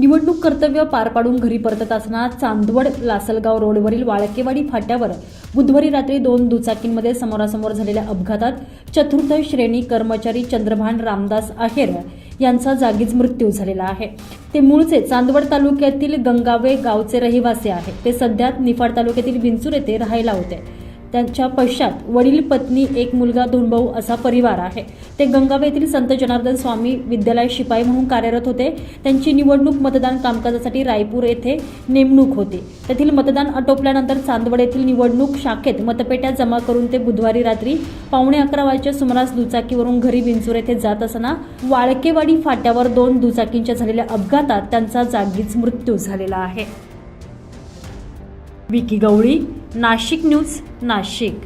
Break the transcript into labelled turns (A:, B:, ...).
A: निवडणूक कर्तव्य पार पाडून घरी परतत असताना चांदवड लासलगाव रोडवरील वाळकेवाडी फाट्यावर बुधवारी रात्री दोन दुचाकींमध्ये समोरासमोर झालेल्या अपघातात चतुर्थ श्रेणी कर्मचारी चंद्रभान रामदास आहेर यांचा जागीच मृत्यू झालेला आहे. ते मूळचे चांदवड तालुक्यातील गंगावे गावचे रहिवासी आहेत. ते सध्या निफाड तालुक्यातील विंचूर येथे राहायला होते. त्यांच्या पश्चात वडील पत्नी एक मुलगा दोन भाऊ असा परिवार आहे. ते गंगावे येथील संत जनार्दन स्वामी विद्यालय शिपाई म्हणून कार्यरत होते. त्यांची निवडणूक मतदान कामकाजासाठी रायपूर येथे नेमणूक होती. तेथील मतदान आटोपल्यानंतर चांदवड येथील निवडणूक शाखेत मतपेट्या जमा करून ते बुधवारी रात्री पावणे अकरा वाजेच्या सुमारास दुचाकीवरून घरी विंचूर येथे जात असताना वाळकेवाडी फाट्यावर दोन दुचाकींच्या झालेल्या अपघातात त्यांचा जागीच मृत्यू झालेला आहे. विकी गवळी नाशिक न्यूज नाशिक.